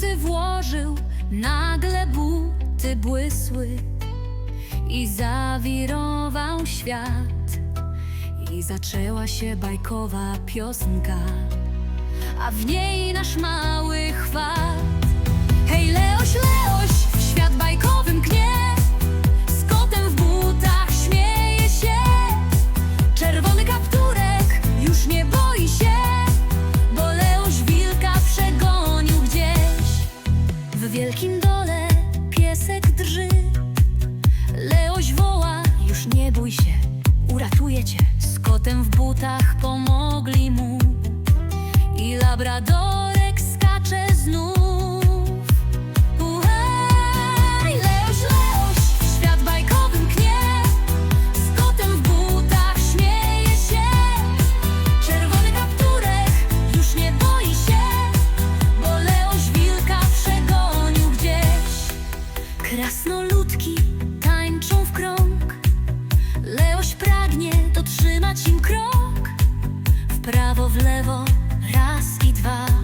założył, nagle buty błysły i zawirował świat. I zaczęła się bajkowa piosenka, a w niej nasz mały chwat. W wielkim dole piesek drży, Leoś woła, już nie bój się, uratuje cię. Z kotem w butach pomogli mu i labradorek skacze znów. stracił krok W prawo, w lewo, raz i dwa.